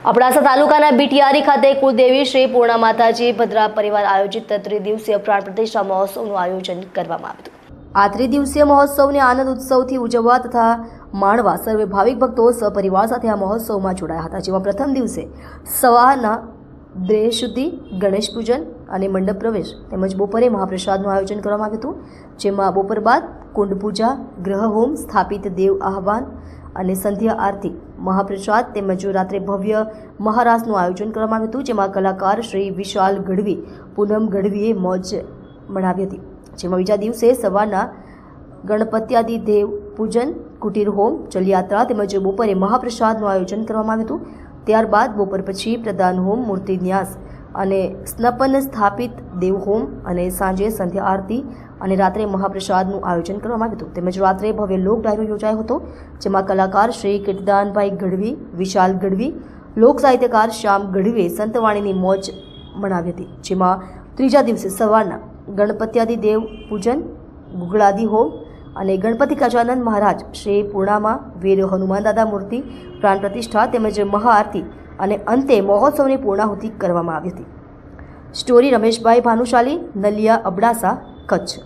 અબડાસા તાલુકાના બીટિયારી ખાતે કુળદેવી શ્રી પૂર્ણા માતાજી ભદ્રા પરિવાર આયોજિત ત્રિદિવસીય પ્રાણ પ્રતિષ્ઠા મહોત્સવનું આયોજન કરવામાં આવ્યું હતું. આ ત્રિદિવસીય મહોત્સવને આનંદ ઉત્સવથી ઉજવવા તથા માણવા સર્વે ભાવિક ભક્તો સપરિવાર સાથે આ મહોત્સવમાં જોડાયા હતા, જેમાં પ્રથમ દિવસે સવારના શુદ્ધિ ગણેશ પૂજન અને મંડપ પ્રવેશ તેમજ બપોરે મહાપ્રસાદનું આયોજન કરવામાં આવ્યું હતું, જેમાં બપોર બાદ કુંડ પૂજા, ગ્રહ હોમ સ્થાપિત, દેવ આહવાન અને સંધ્યા આરતી મહાપ્રસાદ તેમજ રાત્રે ભવ્ય મહારાસનું આયોજન કરવામાં આવ્યું હતું, જેમાં કલાકાર શ્રી વિશાલ ગઢવી, પૂનમ ગઢવીએ મોજ મનાવી હતી. જેમાં બીજા દિવસે સવારના ગણપત્યાદિ દેવ પૂજન, કુટીર હોમ, જલયાત્રા તેમજ બપોરે મહાપ્રસાદનું આયોજન કરવામાં આવ્યું હતું. ત્યારબાદ બપોર પછી પ્રદાન હોમ મૂર્તિ ન્યાસ અને સ્નપન સ્થાપિત દેવ હોમ અને સાંજે સંધ્યા આરતી અને રાત્રે મહાપ્રસાદનું આયોજન કરવામાં આવ્યું હતું. તેમજ રાત્રે ભવ્ય લોક ડાયરો યોજાયો હતો, જેમાં કલાકાર શ્રી કીર્તિદાનભાઈ ગઢવી, વિશાલ ગઢવી, લોક સાહિત્યકાર શ્યામ ગઢવીએ સંતવાણીની મોજ મનાવી હતી, જેમાં ત્રીજા દિવસે સવારના ગણપત્યાદિ દેવ પૂજન, ગુગળાદિ હોમ અને ગણપતિ ગજાનંદ મહારાજ શ્રી પૂર્ણામાં, વીર હનુમાન દાદા મૂર્તિ, પ્રાણ પ્રતિષ્ઠા તેમજ મહાઆરતી અને અંતે મહોત્સવની પૂર્ણાહુતિ કરવામાં આવી હતી. સ્ટોરી રમેશભાઈ ભાનુશાલી નલિયા અબડાસા કચ્છ.